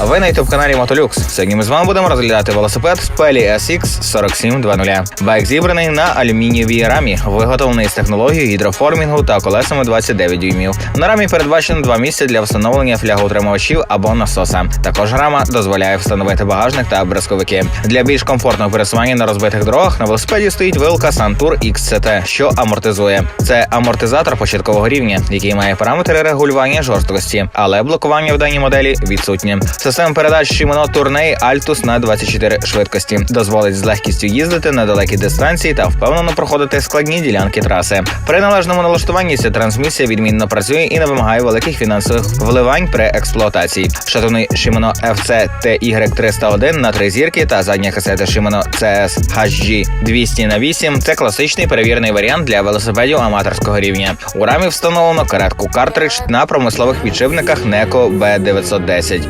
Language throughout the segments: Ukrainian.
Ви на youtube каналі Мотолюкс. Сьогодні ми з вами будемо розглядати велосипед Spelly SX 4720. Байк зібраний на алюмінієвій рамі, виготовлений з технологією гідроформінгу та колесами 29 дюймів. На рамі передбачено два місця для встановлення флягоутримувачів або насоса. Також рама дозволяє встановити багажник та брезковики. Для більш комфортного пересування на розбитих дорогах на велосипеді стоїть вилка Santur XCT, що амортизує. Це амортизатор початкового рівня, який має параметри регулювання жорсткості, але блокування в даній моделі відсутнє. Система передач Shimano Tourney Altus на 24 швидкості дозволить з легкістю їздити на далекі дистанції та впевнено проходити складні ділянки траси. При належному налаштуванні ця трансмісія відмінно працює і не вимагає великих фінансових вливань при експлуатації. Шатуни Shimano FC TY301 на три зірки та задня касета Shimano CS HG 200 на 8 це класичний перевірений варіант для велосипедів аматорського рівня. У рамі встановлено каретку картридж на промислових підшипниках NECO B910.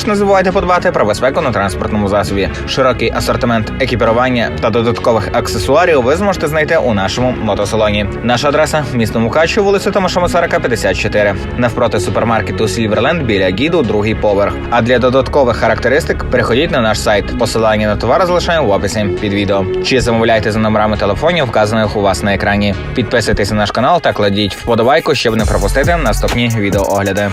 Також не забувайте подбати про безпеку на транспортному засобі. Широкий асортимент екіпірування та додаткових аксесуарів ви зможете знайти у нашому мотосалоні. Наша адреса місто Мукачево, вулиця Томаша Масарика, 54, навпроти супермаркету Сільверленд біля гіду, другий поверх. А для додаткових характеристик переходіть на наш сайт. Посилання на товар залишаємо в описі під відео. Чи замовляйте за номерами телефонів, вказаних у вас на екрані. Підписуйтесь на наш канал та кладіть вподобайку, щоб не пропустити наступні відеоогляди.